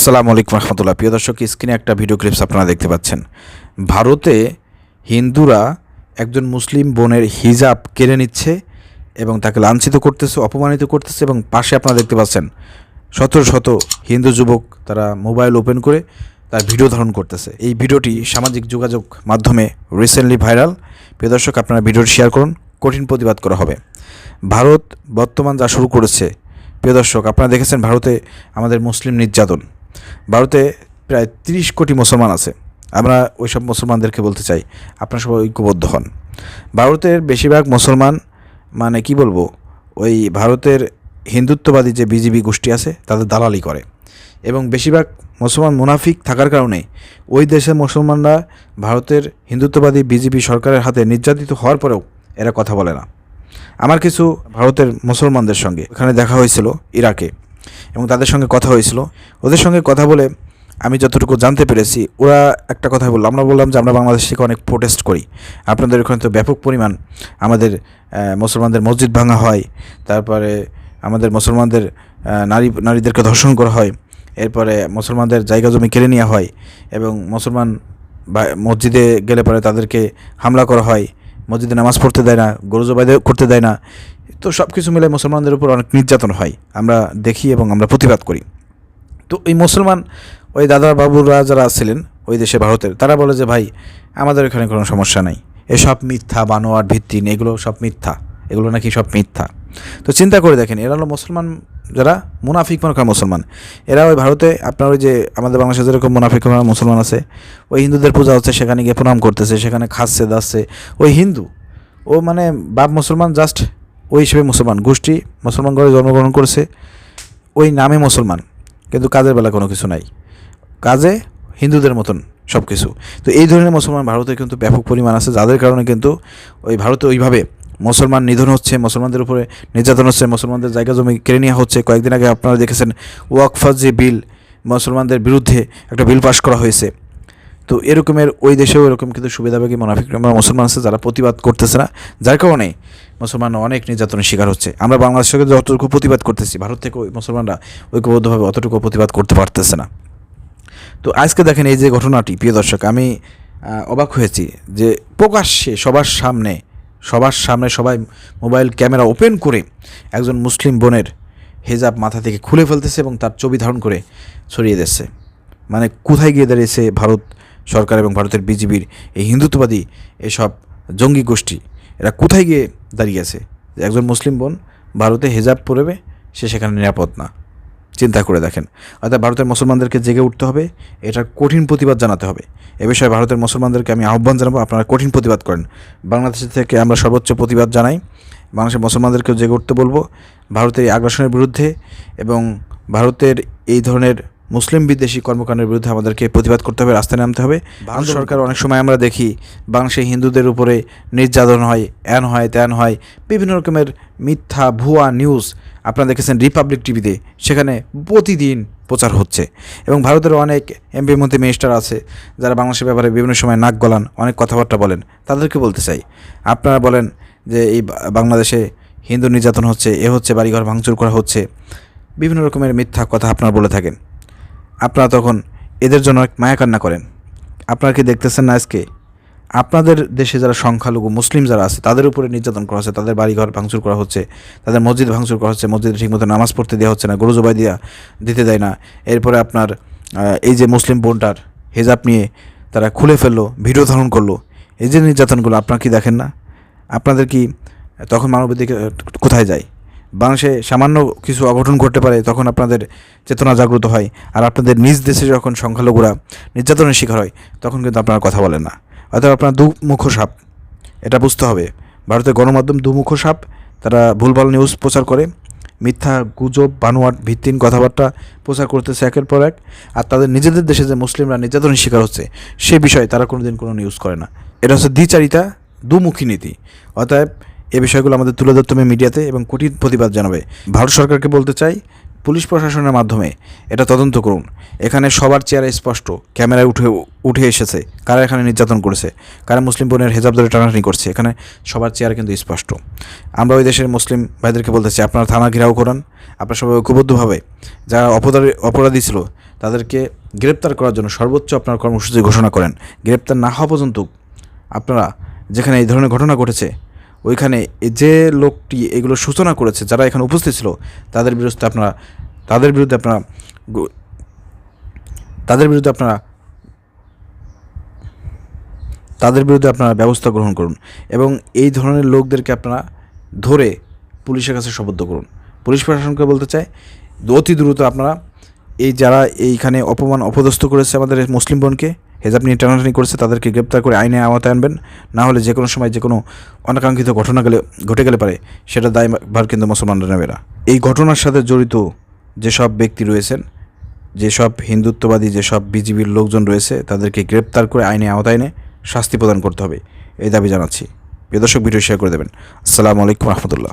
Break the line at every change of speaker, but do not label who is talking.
আসসালামু আলাইকুম রহমতুল্লাহ। প্রিয় দর্শক, স্ক্রিনে একটা ভিডিও ক্লিপস আপনারা দেখতে পাচ্ছেন। ভারতে হিন্দুরা একজন মুসলিম বোনের হিজাব কেড়ে নিচ্ছে এবং তাকে লাঞ্ছিত করতেছে, অপমানিত করতেছে এবং পাশে আপনারা দেখতে পাচ্ছেন শত শত হিন্দু যুবক তারা মোবাইল ওপেন করে তার ভিডিও ধারণ করতেছে। এই ভিডিওটি সামাজিক যোগাযোগ মাধ্যমে রিসেন্টলি ভাইরাল প্রিয় দর্শক, আপনারা ভিডিওটি শেয়ার করুন, কঠিন প্রতিবাদ করা হবে। ভারত বর্তমান যা শুরু করেছে, প্রিয় দর্শক, আপনারা দেখেছেন ভারতে আমাদের মুসলিম নির্যাতন। ভারতে প্রায় তিরিশ কোটি মুসলমান আছে। আমরা ওইসব মুসলমানদেরকে বলতে চাই, আপনারা সবাই ঐক্যবদ্ধ হন। ভারতের বেশিরভাগ মুসলমান মানে কি বলব, ওই ভারতের হিন্দুত্ববাদী যে বিজেপি গোষ্ঠী আছে, তাদের দালালি করে। এবং বেশিরভাগ মুসলমান মুনাফিক থাকার কারণে ওই দেশের মুসলমানরা ভারতের হিন্দুত্ববাদী বিজেপি সরকারের হাতে নির্যাতিত হওয়ার পরেও এরা কথা বলে না। আমার কিছু ভারতের মুসলমানদের সঙ্গে এখানে দেখা হয়েছিল ইরাকে। এবং তাদের সঙ্গে কথা হয়েছিল। ওদের সঙ্গে কথা বলে আমি যতটুকু জানতে পেরেছি, ওরা একটা কথা বলল। আমরা বললাম যে, আমরা বাংলাদেশ থেকে অনেক প্রোটেস্ট করি। আপনাদের ওখানে তো ব্যাপক পরিমাণ আমাদের মুসলমানদের মসজিদ ভাঙা হয়। তারপরে আমাদের মুসলমানদের নারী, নারীদেরকে ধর্ষণ করা হয়। এরপরে মুসলমানদের জায়গা জমি কেড়ে নেওয়া হয় এবং মুসলমান মসজিদে গেলে পরে তাদেরকে হামলা করা হয়। মসজিদে নামাজ পড়তে দেয় না গরু জবাই করতে দেয় না। তো সব কিছু মিলে মুসলমানদের উপর অনেক নির্যাতন হয়। আমরা দেখি এবং আমরা প্রতিবাদ করি। তো এই মুসলমান ওই দাদা বাবুরা যারা ছিলেন ওই দেশে ভারতের, তারা বলে যে, ভাই, আমাদের এখানে কোনো সমস্যা নাই। এসব মিথ্যা বানোয়ার ভিত্তিন এগুলো সব মিথ্যা। এগুলো নাকি সব মিথ্যা। তো চিন্তা করে দেখেন, এরা হলো মুসলমান যারা মুনাফিক মনে করেন মুসলমান। এরা ওই ভারতে, আপনার ওই যে আমাদের বাংলাদেশে যেরকম মুনাফিক মনে মুসলমান আছে, ওই হিন্দুদের পূজা হচ্ছে, সেখানে গিয়ে প্রণাম করতেছে, সেখানে খাচ্ছে, দাচ্ছে। ওই হিন্দু, ও মানে বাপ মুসলমান জাস্ট ওই হিসেবে মুসলমান। গোষ্ঠী মুসলমান ঘরে জন্মগ্রহণ করেছে, ওই নামে মুসলমান, কিন্তু কাজের বেলা কোনো কিছু নাই। কাজে হিন্দুদের মতন সব কিছু তো এই ধরনের মুসলমান ভারতে কিন্তু ব্যাপক পরিমাণ আছে, যাদের কারণে কিন্তু ওই ভারতে ওইভাবে মুসলমান নিধন হচ্ছে, মুসলমানদের উপরে নির্যাতন হচ্ছে, মুসলমানদের জায়গা জমি কেড়ে নেওয়া হচ্ছে। কয়েকদিন আগে আপনারা দেখেছেন ওয়াকফা যে বিল মুসলমানদের বিরুদ্ধে একটা বিল পাশ করা হয়েছে। তো এরকমের ওই দেশেও এরকম কিন্তু সুবিধাভোগী মোনাফিক বা মুসলমান আছে যারা প্রতিবাদ করতেছে না। যার কারণে মুসলমান অনেক নির্যাতনের শিকার হচ্ছে। আমরা বাংলাদেশ থেকে যতটুকু প্রতিবাদ করতেছি, ভারত থেকে ওই মুসলমানরা ঐক্যবদ্ধভাবে অতটুকু প্রতিবাদ করতে পারতেছে না। তো আজকে দেখেন এই যে ঘটনাটি, প্রিয় দর্শক, আমি অবাক হয়েছি যে প্রকাশ্যে সবার সামনে সবার সামনে সবাই মোবাইল ক্যামেরা ওপেন করে একজন মুসলিম বোনের হেজাব মাথা থেকে খুলে ফেলতেছে এবং তার ছবি ধারণ করে ছড়িয়ে দিচ্ছে। মানে কোথায় গিয়ে দাঁড়িয়েছে ভারত সরকার এবং ভারতের বিজেপির এই হিন্দুত্ববাদী এসব জঙ্গি গোষ্ঠী, এরা কোথায় গিয়ে দাঁড়িয়েছে যে একজন মুসলিম বোন ভারতে হেজাব পরবে, সে সেখানে নিরাপদ না। চিন্তা করে দেখেন। অর্থাৎ ভারতের মুসলমানদেরকে জেগে উঠতে হবে, এটার কঠিন প্রতিবাদ জানাতে হবে। এ বিষয়ে ভারতের মুসলমানদেরকে আমি আহ্বান জানাব, আপনারা কঠিন প্রতিবাদ করেন। বাংলাদেশ থেকে আমরা সর্বোচ্চ প্রতিবাদ জানাই। বাংলাদেশের মুসলমানদেরকেও জেগে উঠতে বলব, ভারতের এই আগ্রাসনের বিরুদ্ধে এবং ভারতের এই ধরনের মুসলিম বিদ্বেষী কর্মকাণ্ডের বিরুদ্ধে আমাদেরকে প্রতিবাদ করতে হবে রাস্তায় নামতে হবে। ভারত সরকার অনেক সময় আমরা দেখি বাংলাদেশে হিন্দুদের উপরে নির্যাতন হয় এন হয় ত্যান হয় বিভিন্ন রকমের মিথ্যা ভুয়া নিউজ আপনারা দেখেছেন রিপাবলিক টিভিতে সেখানে প্রতিদিন প্রচার হচ্ছে। এবং ভারতের অনেক এমপি মন্ত্রী মিনিস্টার আছে যারা বাংলাদেশের ব্যাপারে বিভিন্ন সময় নাক গলান অনেক কথাবার্তা বলেন। তাদেরকে বলতে চাই আপনারা বলেন যে এই বাংলাদেশে হিন্দু নির্যাতন হচ্ছে এ হচ্ছে বাড়িঘর ভাঙচুর করা হচ্ছে বিভিন্ন রকমের মিথ্যা কথা আপনারা বলে থাকেন। আপনারা তখন এদের জন্য এক মায়া কান্না করেন। আপনারা কি দেখতেছেন না আজকে? আপনাদের দেশে যারা সংখ্যালঘু, মুসলিম যারা আছে, তাদের উপরে নির্যাতন করা হচ্ছে, তাদের বাড়িঘর ভাঙচুর করা হচ্ছে, তাদের মসজিদ ভাঙচুর করা হচ্ছে, মসজিদে ঠিকমতো নামাজ পড়তে দেওয়া হচ্ছে না, গরু জবাই দিয়া দিতে দেয় না। এরপরে আপনার এই যে মুসলিম বোনটার হেজাব নিয়ে তারা খুলে ফেলল, ভিডিও ধারণ করল। এই যে নির্যাতনগুলো, আপনারা কি দেখেন না? আপনাদের কি তখন মানবাধিকার কোথায় যায়? বাংলাদেশে সামান্য কিছু অঘটন ঘটতে পারে, তখন আপনাদের চেতনা জাগ্রত হয়। আর আপনাদের নিজ দেশে যখন সংখ্যালঘুরা নির্যাতনের শিকার হয়, তখন কিন্তু আপনারা কথা বলেন না। অর্থাৎ আপনার দুমুখ সাপ, এটা বুঝতে হবে। ভারতের গণমাধ্যম দুমুখ সাপ, তারা ভুলভাল নিউজ প্রচার করে, মিথ্যা গুজব, বানোয়াট ভিত্তিহীন কথাবার্তা প্রচার করতেছে একের পর এক, আর তাদের নিজেদের দেশে যে মুসলিমরা নির্যাতনের শিকার হচ্ছে, সে বিষয়ে তারা কোনোদিন কোনো নিউজ করে না। এটা হচ্ছে দ্বিচারিতা, দুমুখী নীতি। অতএব এ বিষয়গুলো আমাদের তুলে ধরতে হবে মিডিয়াতে এবং কঠিন প্রতিবাদ জানাবে। ভারত সরকারকে বলতে চাই, পুলিশ প্রশাসনের মাধ্যমে এটা তদন্ত করুন। এখানে সবার চেয়ারে স্পষ্ট, ক্যামেরায় উঠে উঠে এসেছে কারা এখানে নির্যাতন করেছে, কারা মুসলিম বোনের হেজাব ধরে টানাটানি করছে, এখানে সবার চেয়ার কিন্তু স্পষ্ট। আমরা ওই দেশের মুসলিম ভাইদেরকে বলতে চাই, আপনারা থানা ঘেরাও করান, আপনারা সবাই ঐক্যবদ্ধভাবে যারা অপরাধী অপরাধী ছিল, তাদেরকে গ্রেপ্তার করার জন্য সর্বোচ্চ আপনার কর্মসূচি ঘোষণা করেন। গ্রেপ্তার না হওয়া পর্যন্ত আপনারা যেখানে এই ধরনের ঘটনা ঘটেছে ওইখানে যে লোকটি এগুলো সূচনা করেছে, যারা এখানে উপস্থিত ছিল, তাদের বিরুদ্ধে আপনারা, তাদের বিরুদ্ধে আপনারা তাদের বিরুদ্ধে আপনারা, তাদের বিরুদ্ধে আপনারা ব্যবস্থা গ্রহণ করুন এবং এই ধরনের লোকদেরকে আপনারা ধরে পুলিশের কাছে সুবদ্ধ করুন। পুলিশ প্রশাসনকে বলতে চাই, অতি দ্রুত আপনারা এই যারা এইখানে অপমান অপদস্থ করেছে আমাদের মুসলিম বোনকে হেজাব নিয়ে টানাটানি করেছে, তাদেরকে গ্রেপ্তার করে আইনে আওতায় আনবেন। না হলে যে কোনো সময় যে কোনো অনাকাঙ্ক্ষিত ঘটনা গেলে ঘটে গেলে পারে। সেটা দায়ভার কিন্তু মুসলমানরা নেবে না এই ঘটনার সাথে জড়িত যেসব ব্যক্তি রয়েছেন, যেসব হিন্দুত্ববাদী, যেসব বিজিবির লোকজন রয়েছে, তাদেরকে গ্রেপ্তার করে আইনে আওতায় এনে শাস্তি প্রদান করতে হবে। এই দাবি জানাচ্ছি। প্রিয় দর্শক, ভিডিও শেয়ার করে দেবেন। আসসালামু আলাইকুম রহমতুল্লাহ।